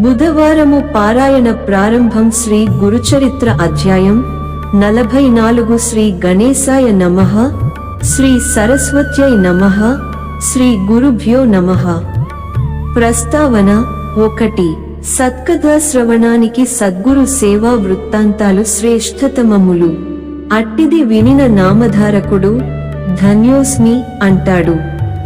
బుధవారము పారాయణ ప్రారంభం శ్రీ గురుచరిత్ర అధ్యాయం నలభై నాలుగు శ్రీ గణేశాయ నమః శ్రీ సరస్వత్యై నమః శ్రీ గురుభ్యో నమః. ప్రస్తావన ఒకటి సత్కథా శ్రవణానికి సద్గురు సేవా వృత్తాంతాలు శ్రేష్ఠతమములు. అట్టిది వినిన నామధారకుడు ధన్యోస్మి అంటాడు.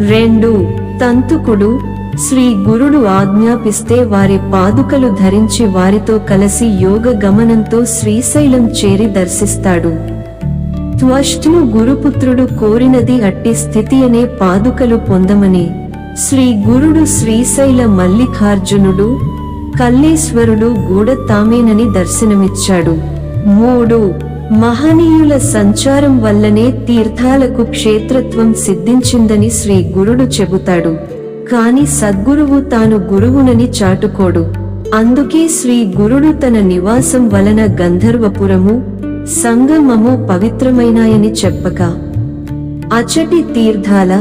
రెండు తంతుకుడు శ్రీ గురుడు ఆజ్ఞాపిస్తే వారి పాదుకలు ధరించి వారితో కలిసి యోగ గమనంతో శ్రీశైలం చేరి దర్శిస్తాడు. త్వష్టును గురుపుత్రుడు కోరినది అట్టి స్థితి అనే పాదుకలు పొందమని శ్రీ గురుడు శ్రీశైల మల్లికార్జునుడు కల్లేశ్వరుడు గూడ తామేనని దర్శనమిచ్చాడు. మూడు మహనీయుల సంచారం వల్లనే తీర్థాలకు క్షేత్రత్వం సిద్ధించిందని శ్రీ గురుడు చెబుతాడు. కాని సద్గురువు తాను గురువునని చాటుకోడు. అందుకే శ్రీ గురుడు తన నివాసం వలన గంధర్వపురము సంగమము పవిత్రమైనాయని చెప్పక. అచటి తీర్థాల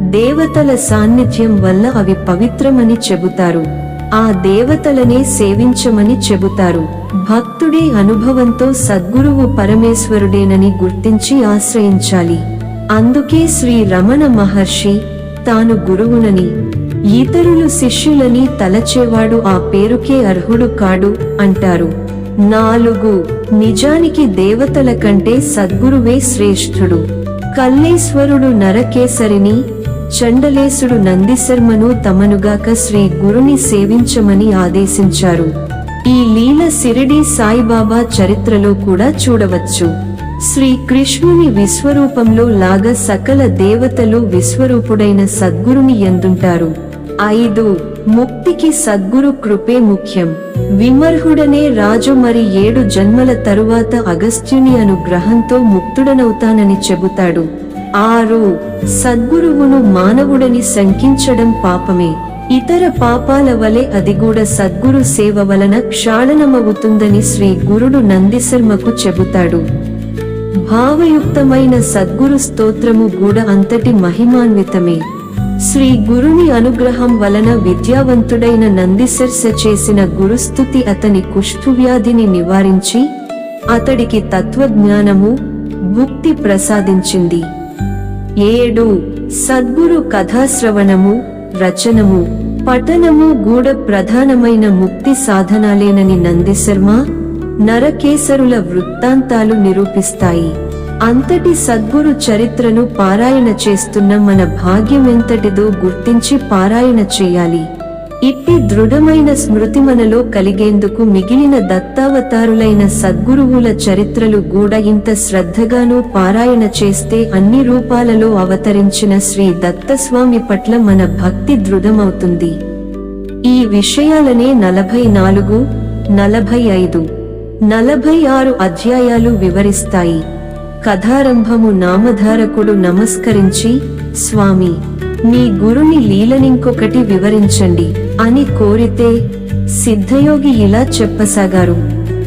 దేవతల సాన్నిధ్యం వల్ల అవి పవిత్రమని చెబుతారు. ఆ దేవతలనే సేవించమని చెబుతారు. భక్తుడే అనుభవంతో సద్గురువు పరమేశ్వరుడేనని గుర్తించి ఆశ్రయించాలి. అందుకే శ్రీ రమణ మహర్షి తాను గురువునని ఇతరులు శిష్యులని తలచేవాడు ఆ పేరుకే అర్హుడు కాడు అంటారు. నాలుగు నిజానికి దేవతల కంటే సద్గురువే శ్రేష్ఠుడు. కల్లేశ్వరుడు నరకేసరిని చండలేశుడు నందిశర్మను తమనుగాక శ్రీ గురుని సేవించమని ఆదేశించారు. ఈ లీల సిరిడి సాయిబాబా చరిత్రలో కూడా చూడవచ్చు. శ్రీ కృష్ణుని విశ్వరూపంలో లాగా సకల దేవతలు విశ్వరూపుడైన సద్గురుని ఎందుంటారు? ఐదు. ముక్తికి సద్గురు కృపే ముఖ్యం. విమర్హుడనే రాజు మరి ఏడు జన్మల తరువాత అగస్త్యుని అనుగ్రహంతో ముక్తుడనవుతానని చెబుతాడు. ఆరు. సద్గురువును మానవుడని శంకించడం పాపమే. ఇతర పాపాల వలె అది కూడా సద్గురు సేవ వలన క్షాళనమవుతుందని శ్రీ గురుడు నందిశర్మకు చెబుతాడు. భావయుక్తమైన సద్గురు స్తోత్రము కూడా అంతటి మహిమాన్వితమే. శ్రీ గురుని అనుగ్రహం వలన విద్యావంతుడైన నందిశర్స చేసిన గురుస్తుతి అతని కుష్ఠువ్యాధిని నివారించి అతడికి తత్వజ్ఞానము భుక్తి ప్రసాదించింది. ఏడు సద్గురు కథాశ్రవణము రచనము పఠనము గూఢ ప్రధానమైన ముక్తి సాధనాలేనని నందిశర్మ నరకేసరుల వృత్తాంతాలు నిరూపిస్తాయి. అంతటి సద్గురు చరిత్రను పారాయణ చేస్తున్న మన భాగ్యమెంతటిదో గుర్తించి పారాయణ చేయాలి. ఇట్టి దృఢమైన స్మృతి మనలో కలిగేందుకు మిగిలిన దత్తావతారులైన సద్గురువుల చరిత్రలు కూడా ఇంత శ్రద్ధగానూ పారాయణ చేస్తే అన్ని రూపాలలో అవతరించిన శ్రీ దత్తస్వామి పట్ల మన భక్తి దృఢమవుతుంది. ఈ విషయాలనే నలభై నాలుగు నలభై ఐదు నలభై ఆరు అధ్యాయాలు వివరిస్తాయి. కథారంభము నామధారకుడు నమస్కరించి స్వామి మీ గురుని లీలనింకొకటి వివరించండి అని కోరితే సిద్ధయోగి ఇలా చెప్పసాగారు.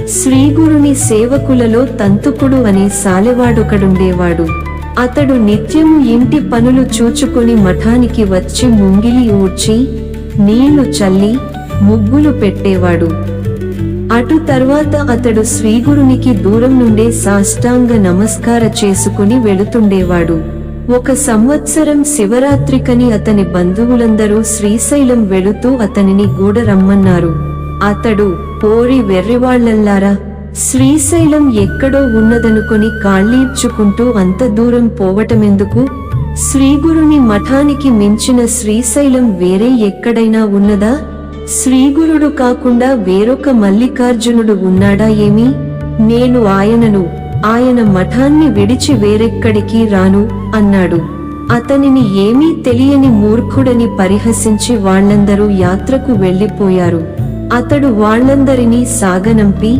శ్రీగురుని సేవకులలో తంతుకుడు అనే సాలెవాడొకడుండేవాడు. అతడు నిత్యము ఇంటి పనులు చూచుకొని మఠానికి వచ్చి ముంగిలి ఊడ్చి నీళ్ళు చల్లి ముగ్గులు పెట్టేవాడు. అటు తర్వాత అతడు శ్రీగురునికి దూరం నుండే సాష్టాంగ నమస్కార చేసుకుని వెళుతుండేవాడు. ఒక సంవత్సరం శివరాత్రికని అతని బంధువులందరూ శ్రీశైలం వెళుతూ అతనిని గూడ రమ్మన్నారు అతడు పోరి వెర్రివాళ్ళల్లారా శ్రీశైలం ఎక్కడో ఉన్నదనుకొని కాళ్ళీర్చుకుంటూ అంత దూరం పోవటమెందుకు? శ్రీగురుని మఠానికి మించిన శ్రీశైలం వేరే ఎక్కడైనా ఉన్నదా? శ్రీగురుడు కాకుండా వేరొక మల్లికార్జునుడు ఉన్నాడా ఏమి? నేను ఆయనను ఆయన మఠాన్ని విడిచి వేరెక్కడికి రాను అన్నాడు. అతనిని ఏమీ తెలియని మూర్ఖుడని పరిహసించి వాళ్ళందరూ యాత్రకు వెళ్ళిపోయారు అతడు వాళ్ళందరినీ సాగనంపి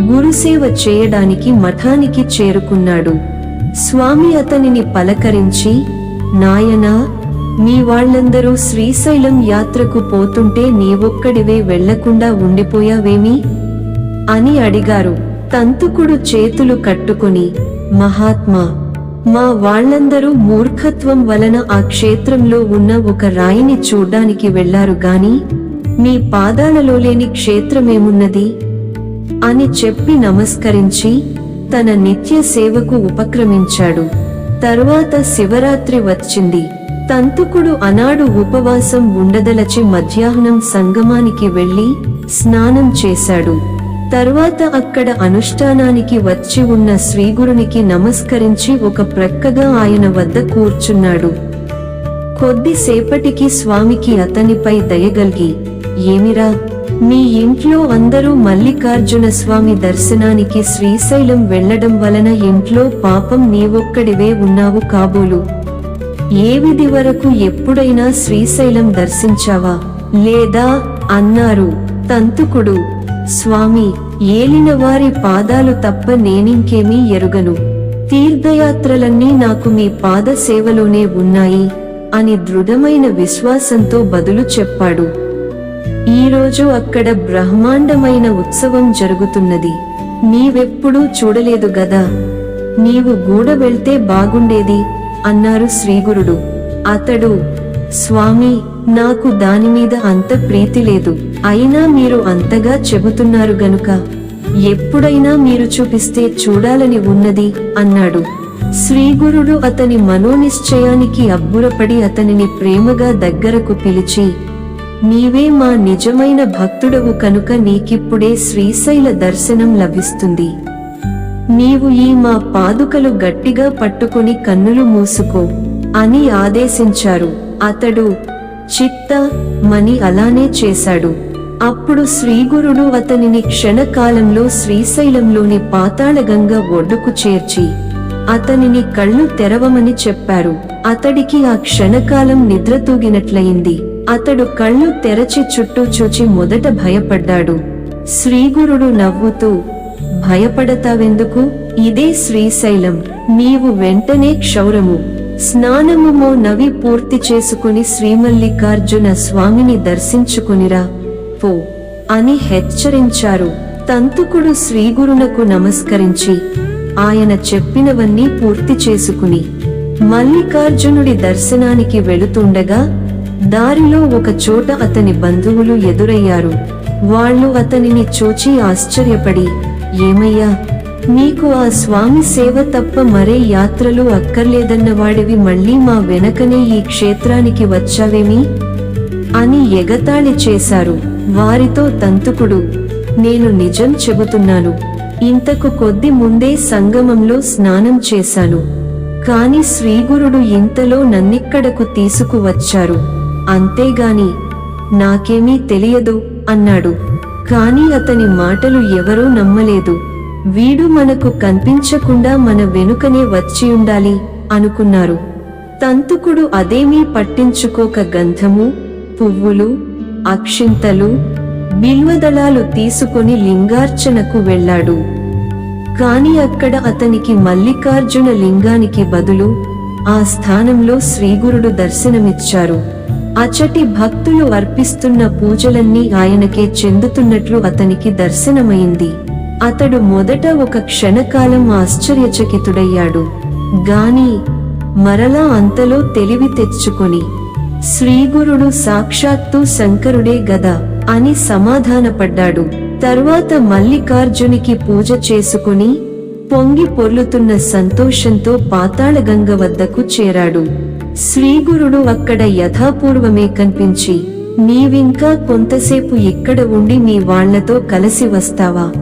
గురుసేవ చేయడానికి మఠానికి చేరుకున్నాడు. స్వామి అతనిని పలకరించి నాయనా మీ వాళ్ళందరూ శ్రీశైలం యాత్రకు పోతుంటే నీవొక్కడివే వెళ్ళకుండా ఉండిపోయావేమి? అని అడిగారు. తంతుకుడు చేతులు కట్టుకుని మహాత్మా మా వాళ్ళందరూ మూర్ఖత్వం వలన ఆ క్షేత్రంలో ఉన్న ఒక రాయిని చూడ్డానికి వెళ్ళారు గాని మీ పాదాలలో లేని క్షేత్రమేమున్నది అని చెప్పి నమస్కరించి తన నిత్య సేవకు ఉపక్రమించాడు. తరువాత శివరాత్రి వచ్చింది. తంతుకుడు అనాడు ఉపవాసం ఉండదలచి మధ్యాహ్నం సంగమానికి వెళ్ళి స్నానం చేశాడు. తర్వాత అక్కడ అనుష్ఠానానికి వచ్చి ఉన్న శ్రీగురునికి నమస్కరించి ఒక ప్రక్కగా ఆయన వద్ద కూర్చున్నాడు. కొద్దిసేపటికి స్వామికి అతనిపై దయగలిగి ఏమిరా మీ ఇంట్లో అందరూ మల్లికార్జున స్వామి దర్శనానికి శ్రీశైలం వెళ్ళడం వలన ఇంట్లో పాపం నీవొక్కడివే ఉన్నావు కాబోలు. ఏ విధి వరకు ఎప్పుడైనా శ్రీశైలం దర్శించావా? లేదా అన్నారు తంతుకుడు స్వామి ఏలిన వారి పాదాలు తప్ప నేనింకేమీ ఎరుగను. తీర్థయాత్రలన్నీ నాకు మీ పాద సేవలోనే ఉన్నాయి అని దృఢమైన విశ్వాసంతో బదులు చెప్పాడు. ఈరోజు అక్కడ బ్రహ్మాండమైన ఉత్సవం జరుగుతున్నది. నీవెప్పుడూ చూడలేదు గదా? నీవు గూడ వెళ్తే బాగుండేది? అన్నారు శ్రీగురుడు. అతడు స్వామి నాకు దానిమీద అంత ప్రీతి లేదు. అయినా మీరు అంతగా చెబుతున్నారు గనుక ఎప్పుడైనా మీరు చూపిస్తే చూడాలని ఉన్నది అన్నాడు. శ్రీగురుడు అతని మనోనిశ్చయానికి అబ్బురపడి అతనిని ప్రేమగా దగ్గరకు పిలిచి నీవే మా నిజమైన భక్తుడవు కనుక నీకిప్పుడే శ్రీశైల దర్శనం లభిస్తుంది. నీవు ఈ మా పాదుకలు గట్టిగా పట్టుకుని కన్నులు మూసుకో అని ఆదేశించారు. అతడు చిత్త మని అలానే చేశాడు. అప్పుడు శ్రీగురుడు అతనిని క్షణకాలంలో శ్రీశైలంలోని పాతాళగంగ ఒడ్డుకు చేర్చి అతనిని కళ్ళు తెరవమని చెప్పారు. అతడికి ఆ క్షణకాలం నిద్ర తూగినట్లయింది. అతడు కళ్ళు తెరచి చుట్టూ చూచి మొదట భయపడ్డాడు. శ్రీగురుడు నవ్వుతూ భయపడతావెందుకు? ఇదే శ్రీశైలం. నీవు వెంటనే క్షౌరము. స్నానముమో నవి పూర్తి చేసుకుని శ్రీమల్లికార్జున స్వామిని దర్శించుకునిరా. పో. అని హెచ్చరించారు. తంతుకుడు శ్రీగురునకు నమస్కరించి ఆయన చెప్పినవన్నీ పూర్తి చేసుకుని మల్లికార్జునుడి దర్శనానికి వెళుతుండగా దారిలో ఒక చోట అతని బంధువులు ఎదురయ్యారు. వాళ్ళు అతనిని చూచి ఆశ్చర్యపడి ఏమయ్యా? నీకు ఆ స్వామి సేవ తప్ప మరే యాత్రలు అక్కర్లేదన్న వాడివి మళ్ళీ మా వెనకనే ఈ క్షేత్రానికి వచ్చావేమి? అని ఎగతాళి చేశారు. వారితో తంతుకుడు నేను నిజం చెబుతున్నాను. ఇంతకు కొద్ది ముందే సంగమంలో స్నానం చేశాను. కాని శ్రీగురుడు ఇంతలో నన్నిక్కడకు తీసుకువచ్చారు? అంతేగాని నాకేమీ తెలియదు అన్నాడు. కాని అతని మాటలు ఎవరూ నమ్మలేదు. వీడు మనకు కనిపించకుండా మన వెనుకనే వచ్చి ఉండాలి అనుకున్నారు. తంతుకుడు అదేమీ పట్టించుకోక గంధము పువ్వులు అక్షింతలు బిల్వదళాలు తీసుకుని లింగార్చనకు వెళ్ళాడు. కాని అక్కడ అతనికి మల్లికార్జున లింగానికి బదులు ఆ స్థానంలో శ్రీగురుడు దర్శనమిచ్చారు. అచటి భక్తులు అర్పిస్తున్న పూజలన్నీ ఆయనకే చెందుతున్నట్లు అతనికి దర్శనమైంది. అతడు మొదట ఒక క్షణకాలం ఆశ్చర్యచకితుడయ్యాడు. గాని మరలా అంతలో తెలివి తెచ్చుకొని శ్రీగురుడు సాక్షాత్తు శంకరుడే గదా అని సమాధానపడ్డాడు. తరువాత మల్లికార్జునికి పూజ చేసుకుని పొంగి పొర్లుతున్న సంతోషంతో పాతాళగంగ వద్దకు చేరాడు. శ్రీగురుడు అక్కడ యథాపూర్వమే కనిపించి నీవింకా కొంతసేపు ఇక్కడ ఉండి మీ వాళ్ళతో కలిసి వస్తావా?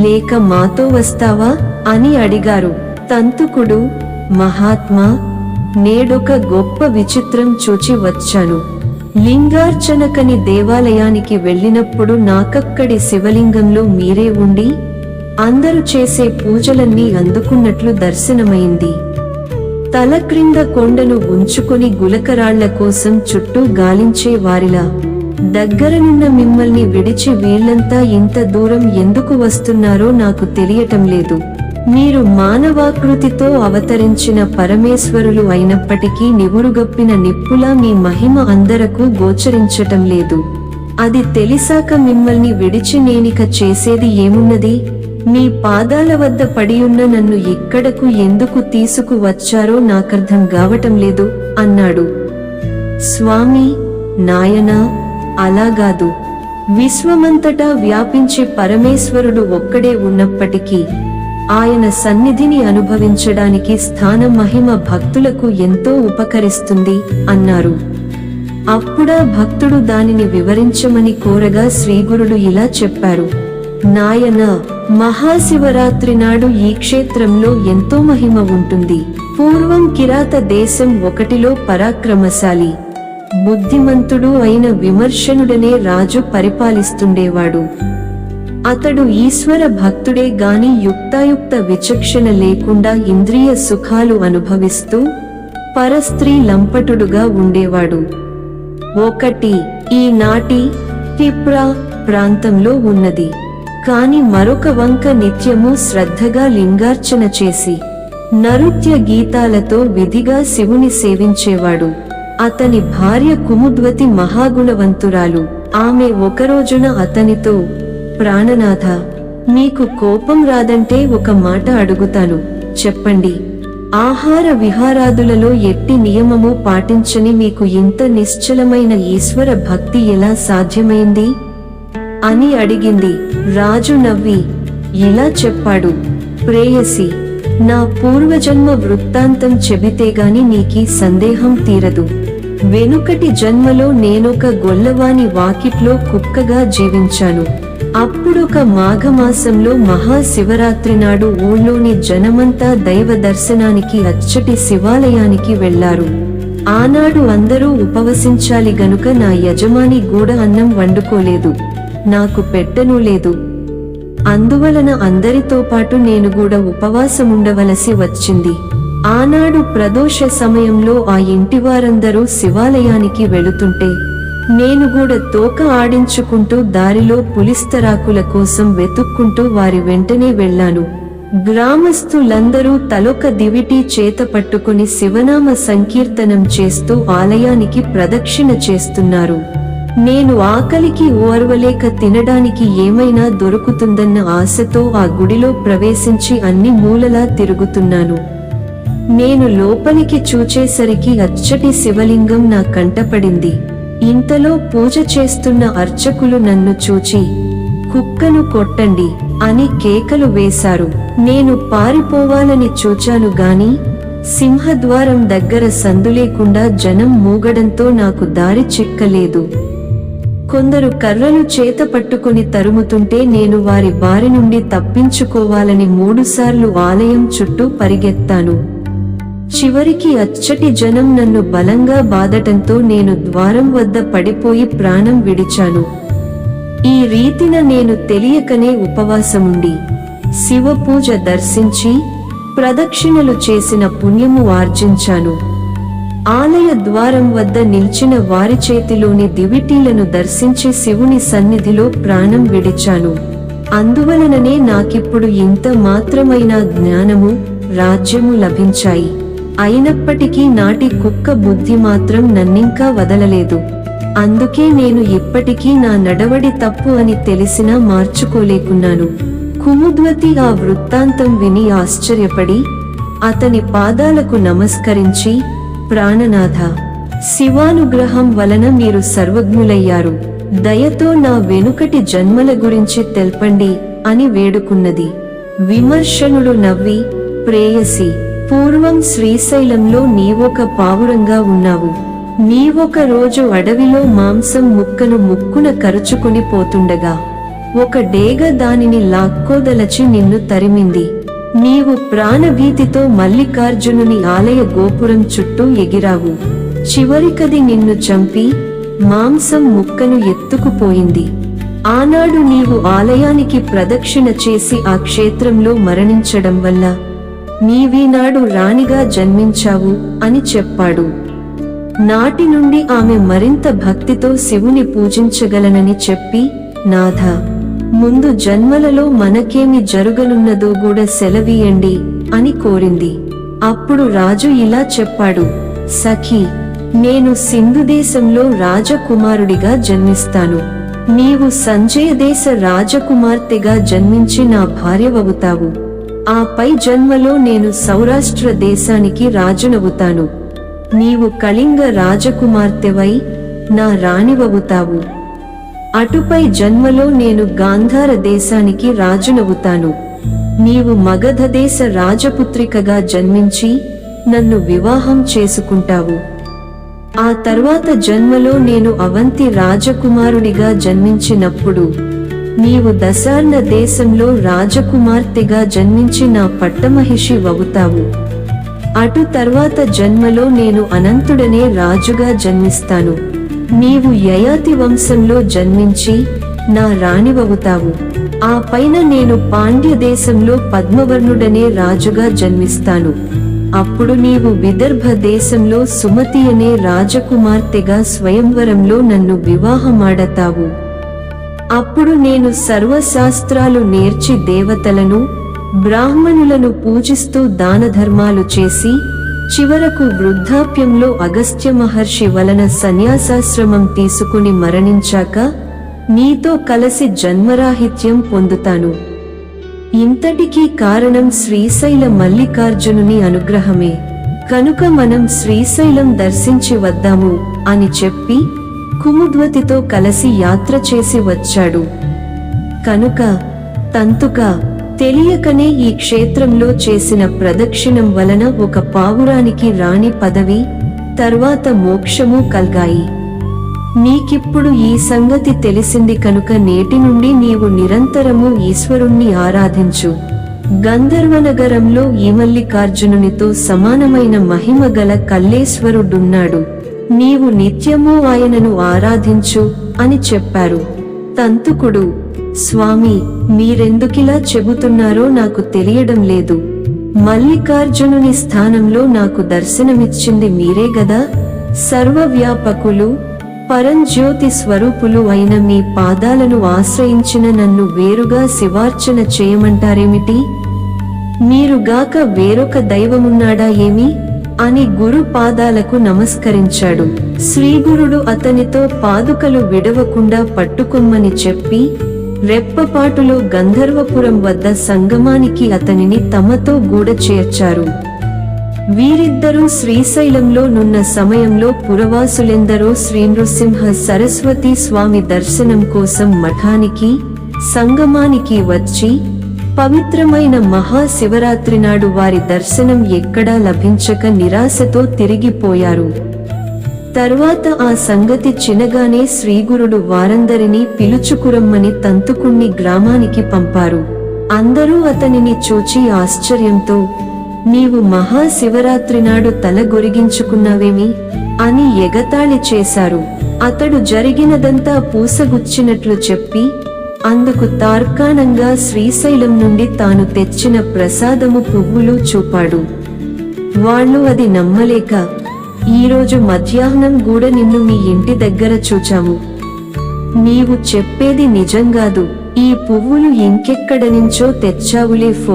లేక మాతో వస్తావా? అని అడిగారు. తంతుకుడు మహాత్మా నేడొక గొప్ప విచిత్రం చూచి వచ్చాను. లింగార్చనకని దేవాలయానికి వెళ్ళినప్పుడు నాకక్కడి శివలింగంలో మీరే ఉండి అందరూ చేసే పూజలన్నీ అందుకున్నట్లు దర్శనమైంది. తల క్రింద కొండను ఉంచుకొని గులకరాళ్ళ కోసం చుట్టూ గాలించే వారిలా. దగ్గరనున్న మిమ్మల్ని విడిచి వీళ్ళంతా ఇంత దూరం ఎందుకు వస్తున్నారో నాకు తెలియటం లేదు. మీరు మానవాకృతితో అవతరించిన పరమేశ్వరులు అయినప్పటికీ నివురుగప్పిన నిప్పులా మీ మహిమ అందరకు గోచరించటం లేదు. అది తెలిసాక మిమ్మల్ని విడిచి నేనిక చేసేది ఏమున్నది? మీ పాదాల వద్ద పడియున్న నన్ను ఎక్కడకు ఎందుకు తీసుకువచ్చారో నాకర్థం కావటం లేదు అన్నాడు. స్వామి నాయనా అలాగాదు విశ్వమంతటా వ్యాపించే పరమేశ్వరుడు ఒక్కడే ఉన్నప్పటికీ ఆయన సన్నిధిని అనుభవించడానికి స్థాన మహిమ భక్తులకు ఎంతో ఉపకరిస్తుంది అన్నారు. అప్పుడా భక్తుడు దానిని వివరించమని కోరగా శ్రీగురుడు ఇలా చెప్పారు. నాయన మహాశివరాత్రి నాడు ఈ క్షేత్రంలో ఎంతో మహిమ ఉంటుంది. పూర్వం కిరాత దేశం ఒకటిలో పరాక్రమశాలి. బుద్ధిమంతుడు అయిన విమర్శనుడనే రాజు పరిపాలిస్తుండేవాడు. అతడు ఈశ్వర భక్తుడే గాని యుక్తాయుక్త విచక్షణ లేకుండా ఇంద్రియ సుఖాలు అనుభవిస్తూ పరస్త్రీ లంపటుడుగా ఉండేవాడు. ఒకటి ఈనాటి తిప్రా ప్రాంతంలో ఉన్నది. కాని మరొక వంక నిత్యము శ్రద్ధగా లింగార్చన చేసి నృత్య గీతాలతో విధిగా శివుని సేవించేవాడు. అతని భార్య కుముద్వతి మహాగుణవంతురాలు. ఆమె ఒకరోజున అతనితో ప్రాణనాథ మీకు కోపం రాదంటే ఒక మాట అడుగుతాను. చెప్పండి. ఆహార విహారాదులలో ఎట్టి నియమము పాటించని మీకు ఇంత నిశ్చలమైన ఈశ్వర భక్తి ఎలా సాధ్యమైంది? అని అడిగింది. రాజు నవ్వి ఇలా చెప్పాడు. ప్రేయసి నా పూర్వజన్మ వృత్తాంతం చెబితేగాని నీకీ సందేహం తీరదు. వెనుకటి జన్మలో నేనొక గొల్లవాని వాకిట్లో కుక్కగా జీవించాను. అప్పుడొక మాఘమాసంలో మహాశివరాత్రి నాడు ఊళ్ళోని జనమంతా దైవ దర్శనానికి అచ్చటి శివాలయానికి వెళ్ళారు. ఆనాడు అందరూ ఉపవసించాలి గనుక నా యజమాని గూడ అన్నం వండుకోలేదు. నాకు పెట్టను లేదు. అందువలన అందరితో పాటు నేను కూడా ఉపవాసముండవలసి వచ్చింది. ఆనాడు ప్రదోష సమయంలో ఆ ఇంటి వారందరూ శివాలయానికి వెళుతుంటే నేను కూడా తోక ఆడించుకుంటూ దారిలో పులిస్తరాకుల కోసం వెతుక్కుంటూ వారి వెంటనే వెళ్ళాను. గ్రామస్తులందరూ తలొక దివిటి చేత పట్టుకుని శివనామ సంకీర్తనం చేస్తూ ఆలయానికి ప్రదక్షిణ చేస్తున్నారు. నేను ఆకలికి ఓర్వలేక తినడానికి ఏమైనా దొరుకుతుందన్న ఆశతో ఆ గుడిలో ప్రవేశించి అన్ని మూలలా తిరుగుతున్నాను. నేను లోపలికి చూచేసరికి అచ్చటి శివలింగం నా కంటపడింది. ఇంతలో పూజ చేస్తున్న అర్చకులు నన్ను చూచి కుక్కను కొట్టండి అని కేకలు వేశారు. నేను పారిపోవాలని చూచాను గాని సింహద్వారం దగ్గర సందులేకుండా జనం మూగడంతో నాకు దారి చిక్కలేదు. కొందరు కర్రను చేత పట్టుకుని తరుముతుంటే నేను వారి బారి నుండి తప్పించుకోవాలని మూడుసార్లు ఆలయం చుట్టూ పరిగెత్తాను. చివరికి అచ్చటి జనం నన్ను బలంగా బాదటంతో నేను ద్వారం వద్ద పడిపోయి ప్రాణం విడిచాను. ఈ రీతిన నేను తెలియకనే ఉపవాసముండి శివ పూజ దర్శించి ప్రదక్షిణలు చేసిన పుణ్యము ఆర్జించాను. ఆలయ ద్వారం వద్ద నిల్చిన వారి చేతిలోని దివిటీలను దర్శించి శివుని సన్నిధిలో ప్రాణం విడిచాను. అందువలననే నాకిప్పుడు ఇంత మాత్రమైన జ్ఞానము రాజ్యము లభించాయి. అయినప్పటికీ నాటి కుక్క బుద్ధి మాత్రం నన్నింకా వదలలేదు. అందుకే నేను ఇప్పటికీ నా నడవడి తప్పు అని తెలిసినా మార్చుకోలేకున్నాను. కుముద్వతి ఆ వృత్తాంతం విని ఆశ్చర్యపడి అతని పాదాలకు నమస్కరించి ప్రాణనాథ శివానుగ్రహం వలన మీరు సర్వజ్ఞులయ్యారు. దయతో నా వెనుకటి జన్మల గురించి తెల్పండి అని వేడుకున్నది. విమర్శనుడు నవ్వి ప్రేయసి పూర్వం శ్రీశైలంలో నీవొక పావురంగా ఉన్నావు. నీవొక రోజు అడవిలో మాంసం ముక్కను ముక్కున కరుచుకుని పోతుండగా ఒక డేగ దానిని లాక్కోదలచి నిన్ను తరిమింది. నీవు ప్రాణభీతితో మల్లికార్జునుని ఆలయ గోపురం చుట్టూ ఎగిరావు. చివరికది నిన్ను చంపి మాంసం ముక్కను ఎత్తుకుపోయింది. ఆనాడు నీవు ఆలయానికి ప్రదక్షిణ చేసి ఆ క్షేత్రంలో మరణించడం వల్ల నీవీనాడు రాణిగా జన్మించావు అని చెప్పాడు. నాటి నుండి ఆమె మరింత భక్తితో శివుని పూజించగలనని చెప్పి నాథ ముందు జన్మలలో మనకేమి జరుగనున్నదో కూడా సెలవీయండి అని కోరింది. అప్పుడు రాజు ఇలా చెప్పాడు సఖీ నేను సింధు దేశంలో రాజకుమారుడిగా జన్మిస్తాను. నీవు సంజయ దేశ రాజకుమార్తెగా జన్మించి నా భార్యవవుతావు. ఆ పై జన్మలో నేను సౌరాష్ట్ర దేశానికి రాజునవుతాను. నీవు కళింగ రాజకుమార్తెవై నా రాణివవుతావు. అటుపై జన్మలో నేను గాంధార దేశానికి రాజునవుతాను. నీవు మగధ దేశ రాజపుత్రికగా జన్మించి నన్ను వివాహం చేసుకుంటావు. ఆ తర్వాత జన్మలో నేను అవంతి రాజకుమారుడిగా జన్మించినప్పుడు నీవు దశార్ణ దేశంలో రాజకుమార్తెగా జన్మించి నా పట్టమహిషి అవుతావు అటు తర్వాత జన్మలో నేను అనంతుడనే రాజుగా జన్మిస్తాను. నీవు యయాతి వంశంలో జన్మించి నా రాణివవుతావు. ఆ పైన నేను పాండ్య దేశంలో పద్మవర్ణుడనే రాజుగా జన్మిస్తాను. అప్పుడు నీవు విదర్భ దేశంలో సుమతి అనే రాజకుమార్తెగా స్వయంవరంలో నన్ను వివాహమాడతావు. అప్పుడు నేను సర్వశాస్త్రాలు నేర్చి దేవతలను బ్రాహ్మణులను పూజిస్తూ దానధర్మాలు చేసి చివరకు వృద్ధాప్యంలో అగస్త్య మహర్షి వలన సన్యాసాశ్రమం తీసుకుని మరణించాక నీతో కలిసి జన్మరాహిత్యం పొందుతాను. ఇంతటికీ కారణం శ్రీశైల మల్లికార్జునుని అనుగ్రహమే. కనుక మనం శ్రీశైలం దర్శించి వద్దాము అని చెప్పి కుముద్వతితో కలిసి యాత్ర చేసి వచ్చాడు. కనుక తంతుక తెలియకనే ఈ క్షేత్రంలో చేసిన ప్రదక్షిణం వలన ఒక పావురానికి రాణి పదవి తర్వాత మోక్షము కల్గాయి. నీకిప్పుడు ఈ సంగతి తెలిసింది కనుక నేటి నుండి నీవు నిరంతరము ఈశ్వరుణ్ణి ఆరాధించు. గంధర్వనగరంలో ఈ మల్లికార్జునునితో సమానమైన మహిమ గల కల్లేశ్వరుడున్నాడు. నీవు నిత్యము ఆయనను ఆరాధించు అని చెప్పారు. తంతుకుడు స్వామి మీరెందుకిలా చెబుతున్నారో నాకు తెలియడం లేదు. మల్లికార్జునుని స్థానంలో నాకు దర్శనమిచ్చింది మీరే గదా? సర్వవ్యాపకులు పరంజ్యోతి స్వరూపులు అయిన మీ పాదాలను ఆశ్రయించిన నన్ను వేరుగా శివార్చన చేయమంటారేమిటి? మీరుగాక వేరొక దైవమున్నాడా ఏమి? అని గురు పాదాలకు నమస్కరించాడు. శ్రీగురుడు అతనితో పాదుకలు విడవకుండా పట్టుకొమ్మని చెప్పి రెప్పపాటులో గంధర్వపురం వద్ద సంగమానికి అతనిని తమతో గూడ చేర్చారు. వీరిద్దరూ శ్రీశైలంలో నున్న సమయంలో పురవాసులెందరో శ్రీనృసింహ సరస్వతి స్వామి దర్శనం కోసం మఠానికి సంగమానికి వచ్చి పవిత్రమైన మహాశివరాత్రి నాడు వారి దర్శనం ఎక్కడా లభించక నిరాశతో తిరిగిపోయారు. తరువాత ఆ సంగతి చినగానే శ్రీగురుడు వారందరినీ పిలుచుకురమ్మని తంతుకుణ్ణి గ్రామానికి పంపారు. అందరూ అతనిని చూచి ఆశ్చర్యంతో నీవు మహాశివరాత్రి నాడు తల గొరిగించుకున్నావేమి? అని ఎగతాళి చేశారు. అతడు జరిగినదంతా పూసగుచ్చినట్లు చెప్పి అందుకు తార్కాణంగా శ్రీశైలం నుండి తాను తెచ్చిన ప్రసాదము పువ్వులు చూపాడు. వాళ్ళు అది నమ్మలేక ఈరోజు మధ్యాహ్నం కూడా నిన్ను మీ ఇంటి దగ్గర చూచాము. నీవు చెప్పేది నిజంగాదు ఈ పువ్వులు ఇంకెక్కడ నుంచో తెచ్చావులే ఫో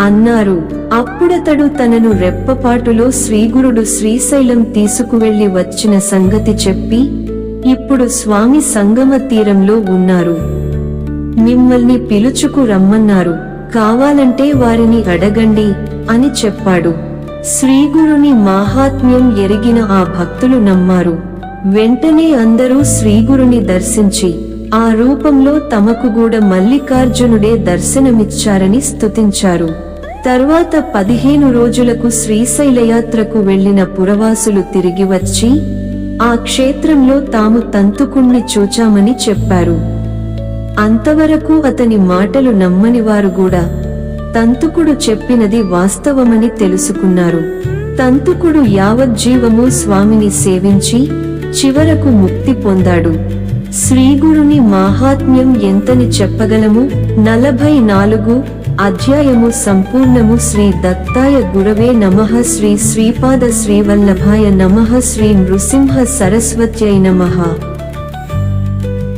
అన్నారు. అప్పుడతడు తనను రెప్పపాటులో శ్రీగురుడు శ్రీశైలం తీసుకువెళ్ళి వచ్చిన సంగతి చెప్పి ఇప్పుడు స్వామి సంగమ తీరంలో ఉన్నారు. మిమ్మల్ని పిలుచుకు రమ్మన్నారు. కావాలంటే వారిని అడగండి అని చెప్పాడు. శ్రీగురుని మాహాత్మ్యం ఎరిగిన ఆ భక్తులు నమ్మారు. వెంటనే అందరూ శ్రీగురుని దర్శించి ఆ రూపంలో తమకు కూడా మల్లికార్జునుడే దర్శనమిచ్చారని స్తుతించారు. తర్వాత పదిహేను రోజులకు శ్రీశైలయాత్రకు వెళ్ళిన పురవాసులు తిరిగి వచ్చి ఆ క్షేత్రంలో తాము తంతుకుణ్ణి చూచామని చెప్పారు. అంతవరకు అతని మాటలు నమ్మని వారు కూడా తంతుకుడు చెప్పినది వాస్తవమని తెలుసుకున్నారు. తంతుకుడు యావజ్జీవము స్వామిని సేవించి చివరకు ముక్తి పొందాడు. శ్రీగురుని మాహాత్మ్యం ఎంతని చెప్పగలము? నలభై నాలుగు అధ్యాయము సంపూర్ణము శ్రీ దత్తాయ గురవే నమః శ్రీ శ్రీపాద శ్రీవల్లభాయ నమః శ్రీ నృసింహ సరస్వత్యై నమ.